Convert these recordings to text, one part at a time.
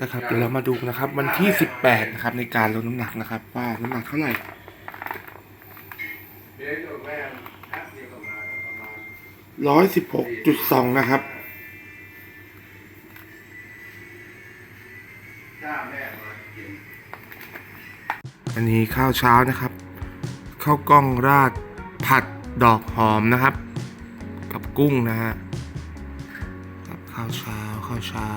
นะครับเดี๋ยวเรามาดูนะครับ วันที่สิบแปดนะครับ ในการลดน้ำหนักนะครับ ว่าน้ำหนักเท่าไหร่ร้อยสิบหกจุดสองนะครับอันนี้ข้าวเช้านะครับข้าวกล้องราดผัดดอกหอมนะครับ กับกุ้งนะฮะข้าวเช้าข้าวเช้า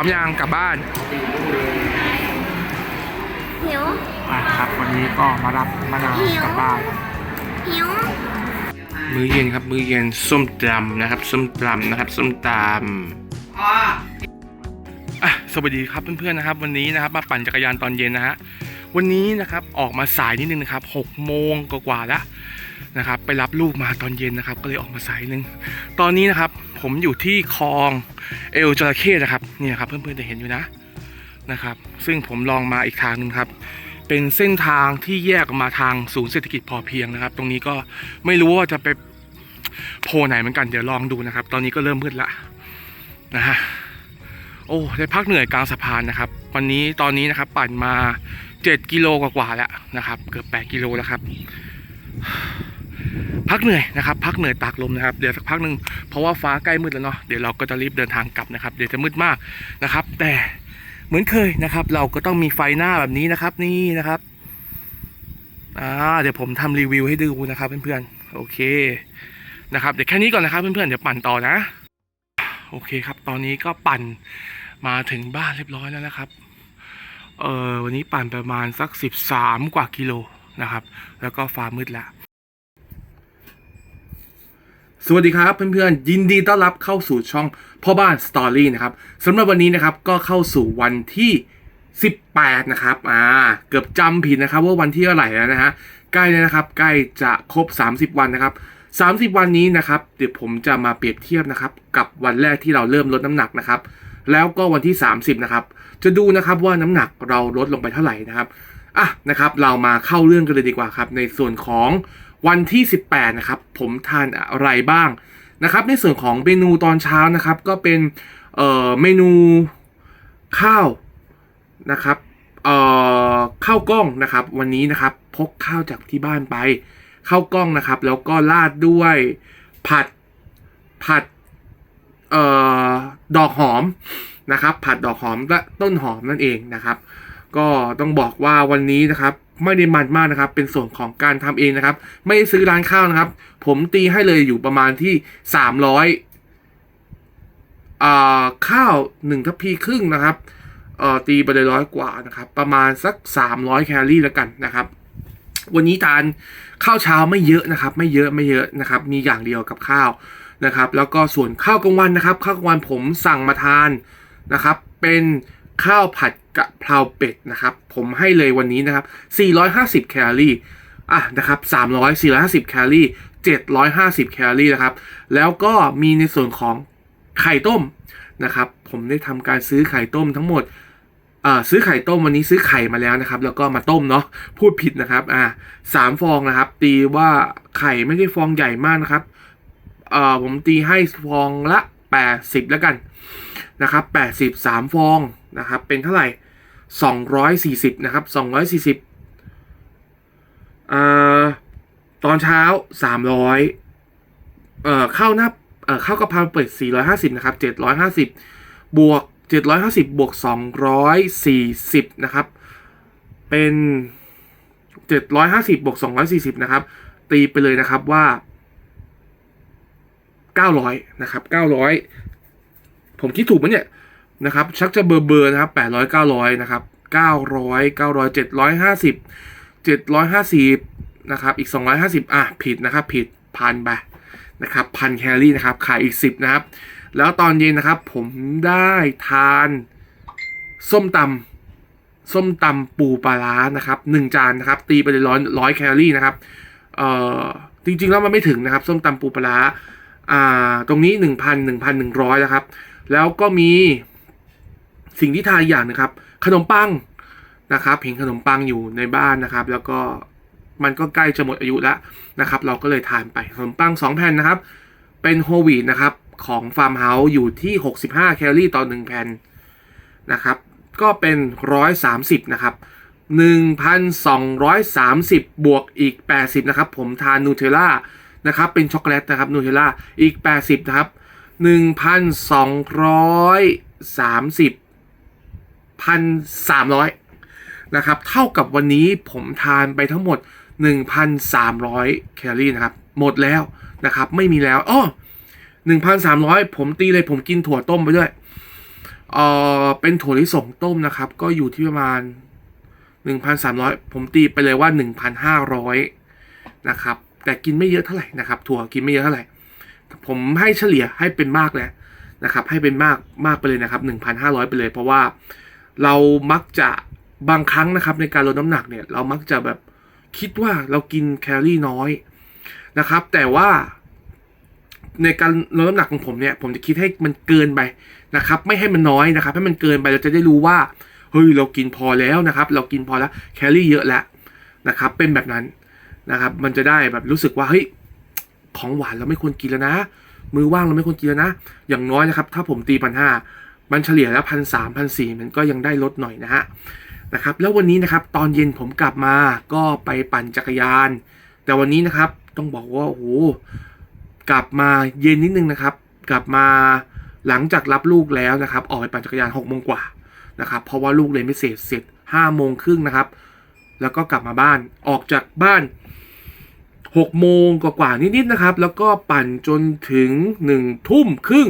ร้อมยังกลับบ้านหิวอะครับ วันนี้ก็มารับมะนาวหิวกลับบ้าน หิวมื้อเย็นครับ มื้อเย็นส้มตำนะครับ ส้มตำนะครับ ส้มตำอะสวัสดีครับเพื่อนๆนะครับ วันนี้นะครับมาปั่นจักรยานตอนเย็นนะฮะวันนี้นะครับออกมาสายนิดนึงนะครับหกโมงกว่าๆแล้วนะครับ ไปรับลูกมาตอนเย็นนะครับ ก็เลยออกมาสายนิดนึง ตอนนี้นะครับ ผมอยู่ที่คลองเอลจระเข้นะครับนี่นะครับเพื่อนๆจะเห็นอยู่นะนะครับ ซึ่งผมลองมาอีกทางหนึงครับ เป็นเส้นทางที่แยกออกมาทางศูนย์เศรษฐกิจพอเพียงนะครับ ตรงนี้ก็ไม่รู้ว่าจะไปโพไหนเหมือนกันเดี๋ยวลองดูนะครับ ตอนนี้ก็เริ่มมืดละนะฮะโอ้ได้พักเหนื่อยกลางสะพานนะครับ วันนี้ตอนนี้นะครับปั่นมา 7 กิโลกว่าๆแล้วนะครับ เกือบ 8 กิโลแล้วครับ พักเหนื่อยนะครับพักเหนื่อยตากลมนะครับเดี๋ยวสักพักหนึ่งเพราะว่าฟ้าใกล้มืดแล้วเนาะเดี๋ยวเราก็จะรีบเดินทางกลับนะครับ เดี๋ยวจะมืดมากนะครับ แต่เหมือนเคยนะครับ เราก็ต้องมีไฟหน้าแบบนี้นะครับ นี่นะครับอ่าเดี๋ยวผมทำรีวิวให้ดูนะครับเพื่อนๆโอเคนะครับเดี๋ยวแค่นี้ก่อนนะครับเพื่อนๆเดี๋ยวปั่นต่อนะ โอเคครับ ตอนนี้ก็ปั่นมาถึงบ้านเรียบร้อยแล้วนะครับเออวันนี้ปั่นประมาณสักสิบสามกว่ากิโลนะครับ แล้วก็ฟ้ามืดแล้ว สวัสดีครับเพื่อนๆ ยินดีต้อนรับเข้าสู่ช่องพ่อบ้านสตอรี่นะครับสำหรับวันนี้นะครับก็เข้าสู่วันที่ 18 นะครับอ่าเกือบจำผิดนะครับว่าวันที่เท่าไหร่แล้วนะฮะใกล้แล้วนะครับใกล้จะครบ 30 วันนะครับ 30 วันนี้นะครับเดี๋ยวผมจะมาเปรียบเทียบนะครับกับวันแรกที่เราเริ่มลดน้ำหนักนะครับแล้วก็วันที่ 30 นะครับ จะดูนะครับว่าน้ำหนักเราลดลงไปเท่าไหร่นะครับอะนะครับเรามาเข้าเรื่องกันเลยดีกว่าครับในส่วนของ วันที่ 18 นะครับ ผมทานอะไรบ้างนะครับ ในส่วนของเมนูตอนเช้านะครับ ก็เป็นเอ่อเมนูข้าวนะครับเอ่อข้าวกล้องนะครับ วันนี้นะครับพกข้าวจากที่บ้านไปข้าวกล้องนะครับ แล้วก็ราดด้วยผัดผัดเอ่อดอกหอมนะครับ ผัดดอกหอมและต้นหอมนั่นเองนะครับ ก็ต้องบอกว่าวันนี้นะครับ ไม่ได้มันมากนะครับ เป็นส่วนของการทำเองนะครับ ไม่ซื้อร้านข้าวนะครับ ผมตีให้เลยอยู่ประมาณที่สามร้อยอ่าข้าวหนึ่งทัพพีครึ่งนะครับเอ่อตีไปเลยร้อยกว่านะครับ ประมาณสักสามร้อยแคลอรี่แล้วกันนะครับ วันนี้ทานข้าวเช้าไม่เยอะนะครับ ไม่เยอะไม่เยอะนะครับ มีอย่างเดียวกับข้าวนะครับ แล้วก็ส่วนข้าวกลางวันนะครับ ข้าวกลางวันผมสั่งมาทานนะครับ เป็น ข้าวผัดกะเพราเป็ดนะครับ ผมให้เลยวันนี้นะครับ 450 แคลอรี่อะนะครับ300 450 แคลอรี่ 750 แคลอรี่นะครับ แล้วก็มีในส่วนของไข่ต้มนะครับ ผมได้ทำการซื้อไข่ต้มทั้งหมดอ่อซื้อไข่ต้มวันนี้ซื้อไข่มาแล้วนะครับ แล้วก็มาต้มเนาะพูดผิดนะครับอ่าสามฟองนะครับ ตีว่าไข่ไม่ได้ฟองใหญ่มากนะครับเอ่อผมตีให้ฟองละ 80 แล้วกัน นะครับ 83 ฟองนะครับ เป็นเท่าไหร่ 240 นะครับ 240เอ่อตอนเช้า 300เอ่อข้าวหน้าเอ่อข้าวกะเพราเปิด 450 นะครับ 750 บวก 750 บวก 240 นะครับ เป็น 750 บวก 240 นะครับ ตีไปเลยนะครับว่า900 นะครับ900 ผมคิดถูกไหมเนี่ยนะครับชักจะเบอร์เบอร์นะครับ800 900นะครับ900 900 750 750นะครับอีก250อะผิดนะครับผิดพันไปนะครับพันแคลอรี่นะครับขายอีก10นะครับ แล้วตอนเย็นนะครับผมได้ทาน ส้มตำส้มตำปูปลาร้านะครับ1จานนะครับ ตีไปเลยร้อยร้อยแคลอรี่นะครับเอ่อจริงๆแล้วมันไม่ถึงนะครับ ส้มตำปูปลาร้าอ่าตรงนี้หนึ่งพันหนึ่งพันหนึ่งร้อยนะครับ แล้วก็มีสิ่งที่ทานอย่างนะครับ ขนมปังนะครับเห็นขนมปังอยู่ในบ้านนะครับ แล้วก็มันก็ใกล้จะหมดอายุแล้วนะครับ เราก็เลยทานไปขนมปังสองแผ่นนะครับ เป็นโฮวีนะครับของฟาร์มเฮาส์อยู่ที่ 65 แคลอรี่ต่อ 1 แผ่นนะครับ ก็เป็น 130 นะครับ 1,230 บวกอีก 80 นะครับ ผมทานนูเทลล่านะครับ เป็นช็อกโกแลตนะครับนูเทลล่าอีก 80 นะครับ 1,230 1,300นะครับ เท่ากับวันนี้ผมทานไปทั้งหมด 1,300 แคลอรี่นะครับ หมดแล้วนะครับ ไม่มีแล้วอ้อ1,300 ผมตีเลยผมกินถั่วต้มไปด้วยเอ่อเป็นถั่วลิสงต้มนะครับ ก็อยู่ที่ประมาณ 1,300 ผมตีไปเลยว่า 1,500 นะครับ แต่กินไม่เยอะเท่าไหร่นะครับ ถั่วกินไม่เยอะเท่าไหร่ ผมให้เฉลี่ยให้เป็นมากเลยนะครับ ให้เป็นมากมากไปเลยนะครับ 1,500 ไปเลย เพราะว่าเรามักจะบางครั้งนะครับ ในการลดน้ำหนักเนี่ย เรามักจะแบบคิดว่าเรากินแคลอรี่น้อยนะครับ แต่ว่าในการลดน้ำหนักของผมเนี่ย ผมจะคิดให้มันเกินไปนะครับ ไม่ให้มันน้อยนะครับ ให้มันเกินไปเราจะได้รู้ว่าเฮ้ยเรากินพอแล้วนะครับ เรากินพอแล้วแคลอรี่เยอะแล้วนะครับ เป็นแบบนั้นนะครับ มันจะได้แบบรู้สึกว่าเฮ้ย ของหวานเราไม่ควรกินแล้วนะ มือว่างเราไม่ควรกินแล้วนะ อย่างน้อยนะครับ ถ้าผมตีพันห้ามันเฉลี่ยแล้วพันสามพันสี่มันก็ยังได้ลดหน่อยนะฮะนะครับ แล้ววันนี้นะครับตอนเย็นผมกลับมาก็ไปปั่นจักรยาน แต่วันนี้นะครับต้องบอกว่าโอ้โหกลับมาเย็นนิดนึงนะครับ กลับมาหลังจากรับลูกแล้วนะครับ ออกไปปั่นจักรยานหกโมงกว่านะครับเพราะว่าลูกเรียนพิเศษเสร็จห้าโมงครึ่งนะครับ แล้วก็กลับมาบ้านออกจากบ้าน หกโมงกว่าๆนิดๆนะครับ แล้วก็ปั่นจนถึงหนึ่งทุ่มครึ่ง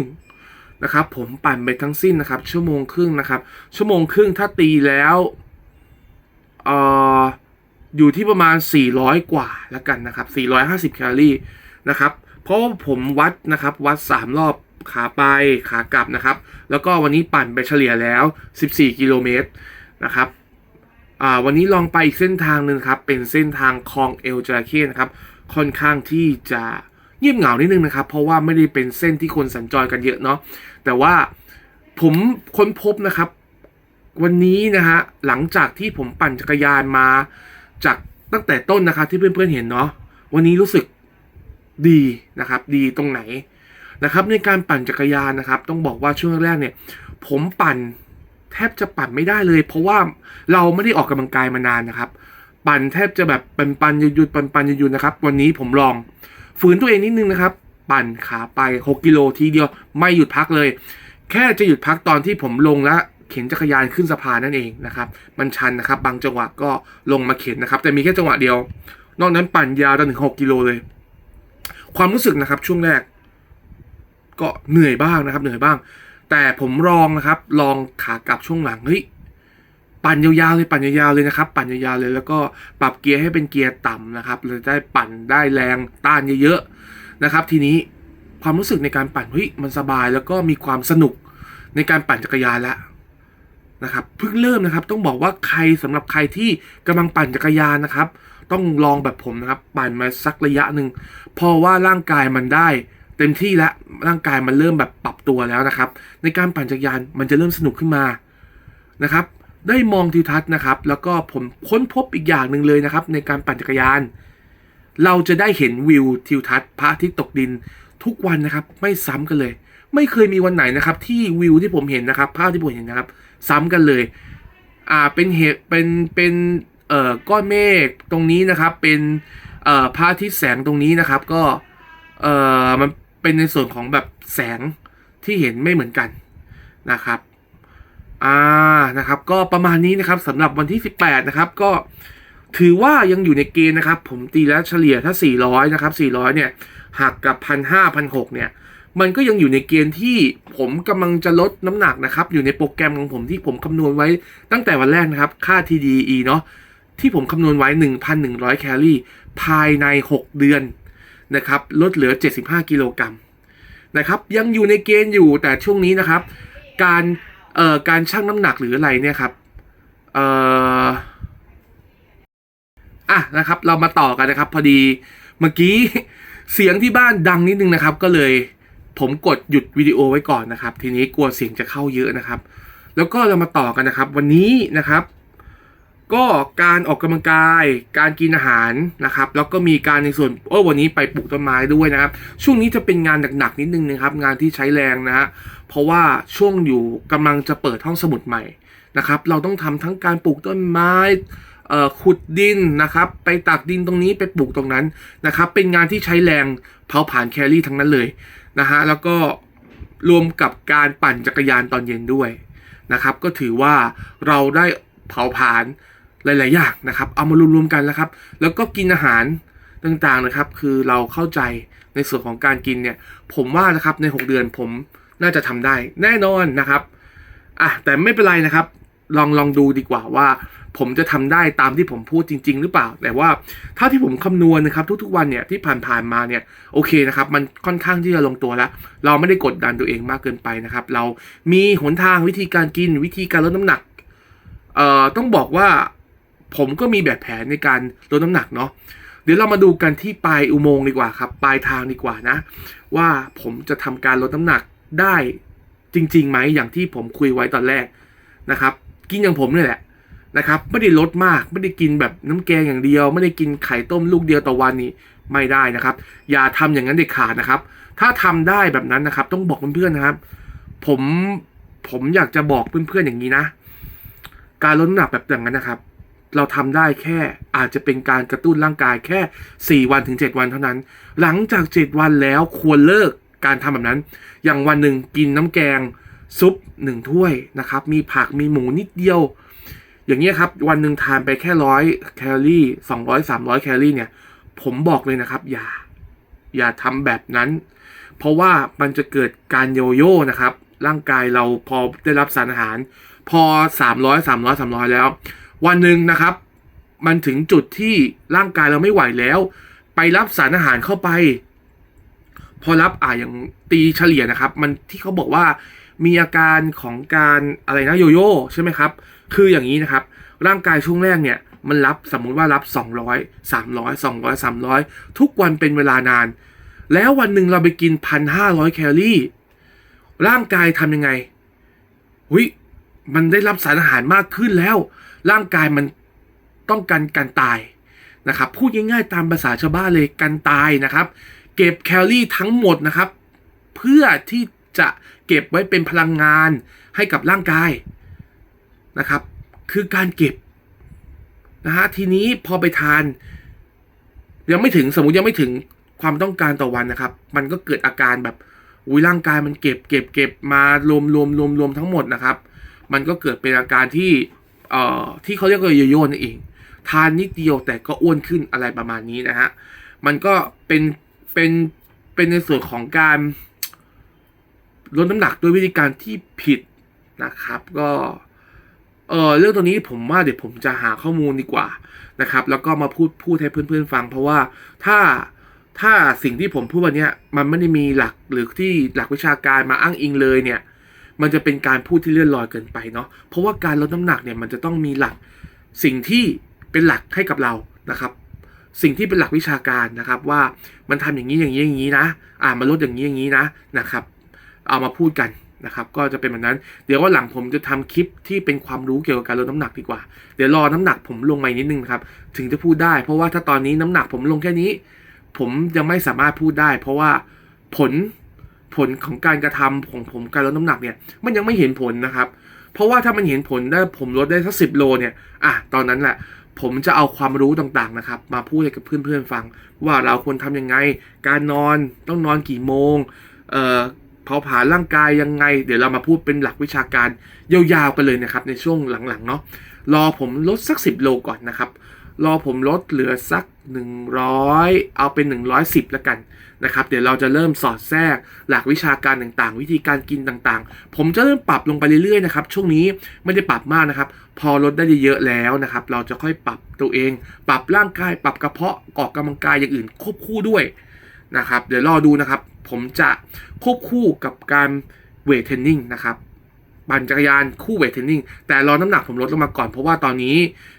นะครับ ผมปั่นไปทั้งสิ้นนะครับ ชั่วโมงครึ่งนะครับ ชั่วโมงครึ่งถ้าตีแล้วเอ่ออยู่ที่ประมาณ 400 กว่าแล้วกันนะครับ 450 แคลอรี่นะครับ เพราะว่าผมวัดนะครับ วัด 3 รอบขาไปขากลับนะครับ แล้วก็วันนี้ปั่นไปเฉลี่ยแล้ว 14 กิโลเมตรนะครับ วันนี้ลองไปอีกเส้นทางหนึ่งครับ เป็นเส้นทางคลองเอลจราเข้นะครับ ค่อนข้างที่จะเงียบเหงานิดนึงนะครับ เพราะว่าไม่ได้เป็นเส้นที่คนสัญจรกันเยอะเนาะ แต่ว่าผมค้นพบนะครับ วันนี้นะฮะหลังจากที่ผมปั่นจักรยานมาจากตั้งแต่ต้นนะครับที่เพื่อนๆเห็นเนาะวันนี้รู้สึกดีนะครับ ดีตรงไหนนะครับ ในการปั่นจักรยานนะครับ ต้องบอกว่าช่วงแรกเนี่ย ผมปั่น แทบจะปั่นไม่ได้เลย เพราะว่าเราไม่ได้ออกกำลังกายมานานนะครับ ปั่นแทบจะแบบปันปันๆหยุดๆปันปันๆหยุดๆนะครับ วันนี้ผมลองฝืนตัวเองนิดนึงนะครับ ปั่นขาไป 6 กิโลทีเดียวไม่หยุดพักเลย แค่จะหยุดพักตอนที่ผมลงและเข็นจักรยานขึ้นสะพานนั่นเองนะครับ มันชันนะครับ บางจังหวะก็ลงมาเข็นนะครับ แต่มีแค่จังหวะเดียว นอกนั้นปั่นยาวจนถึง6กิโลเลย ความรู้สึกนะครับช่วงแรก ก็เหนื่อยบ้างนะครับ เหนื่อยบ้าง แต่ผมลองนะครับ ลองขากลับช่วงหลังเฮ้ยปั่นยาวๆเลยปั่นยาวๆเลยนะครับ ปั่นยาวๆเลยแล้วก็ปรับเกียร์ให้เป็นเกียร์ต่ำนะครับเราจะได้ปั่นได้แรงต้านเยอะๆนะครับ ทีนี้ความรู้สึกในการปั่นเฮ้ยมันสบายแล้วก็มีความสนุกในการปั่นจักรยานแล้วนะครับเพิ่งเริ่มนะครับ ต้องบอกว่าใครสำหรับใครที่กำลังปั่นจักรยานนะครับ ต้องลองแบบผมนะครับ ปั่นมาสักระยะหนึ่งเพราะว่าร่างกายมันได้ เต็มที่แล้วร่างกายมันเริ่มแบบปรับตัวแล้วนะครับ ในการปั่นจักรยานมันจะเริ่มสนุกขึ้นมานะครับ ได้มองทิวทัศน์นะครับ แล้วก็ผมค้นพบอีกอย่างหนึ่งเลยนะครับ ในการปั่นจักรยาน เราจะได้เห็นวิวทิวทัศน์พระอาทิตย์ตกดินทุกวันนะครับ ไม่ซ้ำกันเลย ไม่เคยมีวันไหนนะครับ ที่วิวที่ผมเห็นนะครับ ภาพที่ผมเห็นนะครับ ซ้ำกันเลย อ่าเป็นเหตุเป็นเป็นเอ่อก้อนเมฆตรงนี้นะครับ เป็นเอ่อพระอาทิตย์แสงตรงนี้นะครับ ก็เอ่อมัน เป็นในส่วนของแบบแสงที่เห็นไม่เหมือนกันนะครับอ่านะครับ ก็ประมาณนี้นะครับสำหรับวันที่ 18 นะครับ ก็ถือว่ายังอยู่ในเกณฑ์นะครับ ผมตีแล้วเฉลี่ยถ้า 400 นะครับ 400 เนี่ยหักกับ 1,500 1,600 เนี่ย มันก็ยังอยู่ในเกณฑ์ที่ผมกำลังจะลดน้ำหนักนะครับ อยู่ในโปรแกรมของผมที่ผมคำนวณไว้ตั้งแต่วันแรกนะครับ ค่า TDE เนาะที่ผมคำนวณไว้ 1,100 แคลอรี่ ภายใน 6 เดือน นะครับลดเหลือ 75 กิโลกรัมนะครับยังอยู่ในเกณฑ์อยู่แต่ช่วงนี้นะครับ การเอ่อการชั่งน้ำหนักหรืออะไรเนี่ยครับเอ่ออะนะครับ เรามาต่อกันนะครับ พอดีเมื่อกี้เสียงที่บ้านดังนิดนึงนะครับ ก็เลยผมกดหยุดวิดีโอไว้ก่อนนะครับ ทีนี้กลัวเสียงจะเข้าเยอะนะครับ แล้วก็เรามาต่อกันนะครับ วันนี้นะครับ ก็การออกกำลังกาย การกินอาหารนะครับ แล้วก็มีการในส่วนโอ้วันนี้ไปปลูกต้นไม้ด้วยนะครับ ช่วงนี้จะเป็นงานหนักๆนิดนึงนะครับ งานที่ใช้แรงนะฮะ เพราะว่าช่วงอยู่กำลังจะเปิดห้องสมุดใหม่นะครับ เราต้องทำทั้งการปลูกต้นไม้เอ่อขุดดินนะครับ ไปตักดินตรงนี้ไปปลูกตรงนั้นนะครับ เป็นงานที่ใช้แรงเผาผ่านแคลรี่ทั้งนั้นเลยนะฮะ แล้วก็รวมกับการปั่นจักรยานตอนเย็นด้วยนะครับ ก็ถือว่าเราได้เผาผลาญ หลาย ๆ อย่างนะครับ เอามารวม ๆ กันแล้วครับ แล้วก็กินอาหารต่าง ๆ นะครับ คือเราเข้าใจในส่วนของการกินเนี่ย ผมว่านะครับใน 6 เดือนผมน่าจะทำได้ แน่นอนนะครับอะแต่ไม่เป็นไรนะครับ ลองลองดูดีกว่าว่า ผมจะทำได้ตามที่ผมพูดจริง ๆ หรือเปล่า แต่ว่าถ้าที่ผมคำนวณนะครับ ทุก ๆ วันเนี่ยที่ผ่านๆมาเนี่ยโอเคนะครับ มันค่อนข้างที่จะลงตัวแล้ว เราไม่ได้กดดันตัวเองมากเกินไปนะครับ เรามีหนทางวิธีการกินวิธีการลดน้ำหนักเอ่อต้องบอกว่า ผมก็มีแบบแผนในการลดน้ำหนักเนาะเดี๋ยวเรามาดูกันที่ปลายอุโมงค์ดีกว่าครับปลายทางดีกว่านะ ว่าผมจะทำการลดน้ำหนักได้จริงๆไหมอย่างที่ผมคุยไว้ตอนแรกนะครับ กินอย่างผมนี่แหละนะครับ ไม่ได้ลดมากไม่ได้กินแบบน้ำแกงอย่างเดียว ไม่ได้กินไข่ต้มลูกเดียวต่อวันนี้ไม่ได้นะครับ อย่าทำอย่างนั้นเด็ดขาดนะครับ ถ้าทำได้แบบนั้นนะครับ ต้องบอกเพื่อนๆนะครับ ผมผมอยากจะบอกเพื่อนๆอย่างนี้นะ การลดน้ำหนักแบบอย่างนั้นนะครับ เราทำได้แค่อาจจะเป็นการกระตุ้นร่างกายแค่ 4 วันถึง 7 วันเท่านั้น หลังจาก 7 วันแล้วควรเลิกการทำแบบนั้น อย่างวันหนึ่งกินน้ำแกงซุปหนึ่งถ้วยนะครับ มีผักมีหมูนิดเดียว อย่างเงี้ยครับ วันหนึ่งทานไปแค่ร้อยแคลอรี่สองร้อยสามร้อยแคลอรี่เนี่ย ผมบอกเลยนะครับ อย่า อย่าทำแบบนั้น เพราะว่ามันจะเกิดการโยโย่นะครับ ร่างกายเราพอได้รับสารอาหาร พอ300 300 300แล้ว วันหนึ่งนะครับ มันถึงจุดที่ร่างกายเราไม่ไหวแล้ว ไปรับสารอาหารเข้าไป พอรับอ่าอย่างตีเฉลี่ยนะครับ มันที่เขาบอกว่ามีอาการของการอะไรนะโยโย่ใช่ไหมครับ คืออย่างนี้นะครับ ร่างกายช่วงแรกเนี่ยมันรับสมมุติว่ารับ 200 300 200 300 ทุกวันเป็นเวลานาน แล้ววันหนึ่งเราไปกิน 1,500 แคลอรี่ ร่างกายทำยังไงหุยมันได้รับสารอาหารมากขึ้นแล้ว ร่างกายมันต้องการการตายนะครับพูดง่ายๆตามภาษาชาวบ้านเลยการตายนะครับ เก็บแคลอรี่ทั้งหมดนะครับ เพื่อที่จะเก็บไว้เป็นพลังงานให้กับร่างกายนะครับ คือการเก็บนะฮะทีนี้พอไปทาน ยังไม่ถึงสมมติยังไม่ถึงความต้องการต่อวันนะครับ มันก็เกิดอาการแบบอุ้ยร่างกายมันเก็บเก็บเก็บมารวมรวมรวมรวมทั้งหมดนะครับ มันก็เกิดเป็นอาการที่ เอ่อที่เขาเรียกว่าโยโย่นั่นเอง ทานนิดเดียวแต่ก็อ้วนขึ้นอะไรประมาณนี้นะฮะมันก็เป็นเป็นเป็นในส่วนของการลดน้ำหนักด้วยวิธีการที่ผิดนะครับ ก็เออเรื่องตัวนี้ผมว่าเดี๋ยวผมจะหาข้อมูลดีกว่านะครับ แล้วก็มาพูดพูดให้เพื่อนๆฟัง เพราะว่าถ้าถ้าสิ่งที่ผมพูดวันนี้มันไม่ได้มีหลักหรือที่หลักวิชาการมาอ้างอิงเลยเนี่ย มันจะเป็นการพูดที่เลื่อนลอยเกินไปเนาะเพราะว่าการลดน้ำหนักเนี่ยมันจะต้องมีหลักสิ่งที่เป็นหลักให้กับเรานะครับสิ่งที่เป็นหลักวิชาการนะครับว่ามันทำอย่างนี้อย่างนี้อย่างนี้นะ อ่ามาลดอย่างนี้อย่างนี้นะนะครับ เอามาพูดกันนะครับ ก็จะเป็นแบบนั้น เดี๋ยวว่าหลังผมจะทำคลิปที่เป็นความรู้เกี่ยวกับการลดน้ำหนักดีกว่า เดี๋ยวรอน้ำหนักผมลงมานิดนึงนะครับถึงจะพูดได้ เพราะว่าถ้าตอนนี้น้ำหนักผมลงแค่นี้ ผมยังไม่สามารถพูดได้ เพราะว่าผล ผลของการกระทำของผมการลดน้ำหนักเนี่ยมันยังไม่เห็นผลนะครับ เพราะว่าถ้ามันเห็นผลได้ผมลดได้สักสิบโลเนี่ยอะตอนนั้นแหละผมจะเอาความรู้ต่างๆนะครับ มาพูดให้กับเพื่อนๆฟัง ว่าเราควรทำยังไง การนอนต้องนอนกี่โมงเอ่อเผาผลาญร่างกายยังไง เดี๋ยวเรามาพูดเป็นหลักวิชาการยาวๆกันเลยนะครับ ในช่วงหลังๆเนาะรอผมลดสักสิบโลก่อนนะครับ รอผมลดเหลือสัก 100 เอาเป็น 110แล้วกัน นะครับเดี๋ยวเราจะเริ่มสอดแทรกหลักวิชาการต่างๆ วิธีการกินต่างๆ ผมจะเริ่มปรับลงไปเรื่อยๆนะครับช่วงนี้ไม่ได้ปรับมากนะครับ พอลดได้เยอะแล้วนะครับ เราจะค่อยปรับตัวเอง ปรับร่างกาย ปรับกระเพาะออกกำลังกายอย่างอื่นควบคู่ด้วยนะครับ เดี๋ยวรอดูนะครับ ผมจะควบคู่กับการเวทเทรนนิ่งนะครับ ปั่นจักรยานคู่เวทเทรนนิ่งแต่รอน้ำหนักผมลดลงมาก่อนเพราะว่าตอนนี้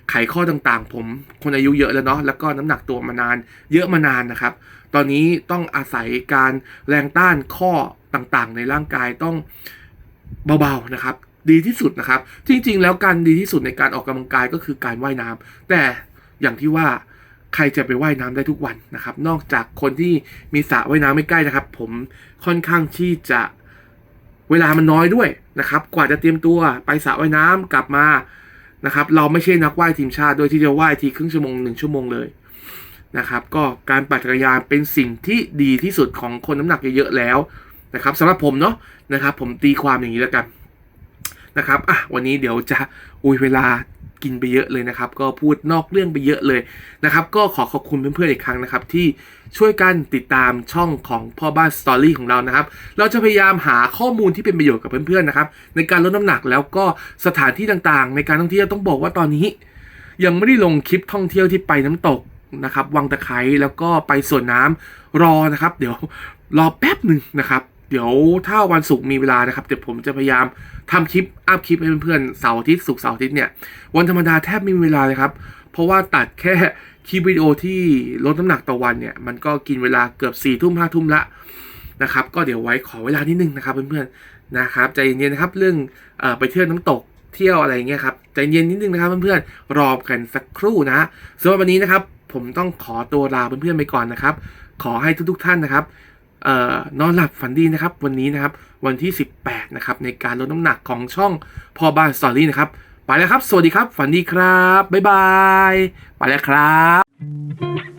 ไขข้อต่างๆ ผมคนอายุเยอะแล้วเนาะแล้วก็น้ำหนักตัวมานาน เยอะมานานนะครับ ตอนนี้ต้องอาศัยการแรงต้านข้อต่างๆ ในร่างกายต้องเบาๆนะครับ ดีที่สุดนะครับ จริงๆ แล้วการดีที่สุดในการออกกำลังกายก็คือการว่ายน้ำแต่อย่างที่ว่าใครจะไปว่ายน้ำได้ทุกวันนะครับ นอกจากคนที่มีสระว่ายน้ำไม่ใกล้นะครับ ผมค่อนข้างที่จะ เวลามันน้อยด้วยนะครับ กว่าจะเตรียมตัวไปสระว่ายน้ำกลับมานะครับ เราไม่ใช่นักว่ายทีมชาติโดยที่จะว่ายทีครึ่งชั่วโมงหนึ่งชั่วโมงเลยนะครับ ก็การปั่นจักรยานเป็นสิ่งที่ดีที่สุดของคนน้ำหนักเยอะๆแล้วนะครับสำหรับผมเนาะนะครับ ผมตีความอย่างนี้แล้วกันนะครับอะวันนี้เดี๋ยวจะอุ้ยเวลา กินไปเยอะเลยนะครับ ก็พูดนอกเรื่องไปเยอะเลยนะครับ ก็ขอขอบคุณเพื่อนๆอีกครั้งนะครับ ที่ช่วยกันติดตามช่องของพ่อบ้านสตอรี่ของเรานะครับ เราจะพยายามหาข้อมูลที่เป็นประโยชน์กับเพื่อนๆนะครับ ในการลดน้ำหนักแล้วก็สถานที่ต่างๆ ในการท่องเที่ยวต้องบอกว่าตอนนี้ ยังไม่ได้ลงคลิปท่องเที่ยวที่ไปน้ำตกนะครับวังตะไคร้แล้วก็ไปสวนน้ำรอนะครับ เดี๋ยวรอแป๊บหนึ่งนะครับ เดี๋ยวถ้าวันศุกร์มีเวลานะครับเดี๋ยวผมจะพยายามทำคลิปอัพคลิปให้เพื่อนๆเสาร์อาทิตย์ศุกร์เสาร์อาทิตย์เนี่ยวันธรรมดาแทบไม่มีเวลาเลยครับเพราะว่าตัดแค่คลิปวิดีโอที่ลดน้ำหนักต่อวันเนี่ยมันก็กินเวลาเกือบสี่ทุ่มห้าทุ่มละนะครับก็เดี๋ยวไว้ขอเวลานิดนึงนะครับเพื่อนๆนะครับใจเย็นๆนะครับเรื่องอไปเที่ยวน้ำตกเที่ยวอะไรเงี้ยครับใจเย็นนิดนึงนะครับเพื่อนๆรอกันสักครู่นะสำหรับวันนี้นะครับผมต้องขอตัวลาเพื่อนๆไปก่อนนะครับ ขอให้ทุกๆท่านนะครับ นอนหลับฝันดีนะครับวันนี้นะครับวันที่ 18นะครับในการลดน้ำหนักของช่องพอบ้านสตอรี่นะครับไปแล้วครับ สวัสดีครับ ฝันดีครับ บ๊ายบาย ไปแล้วครับ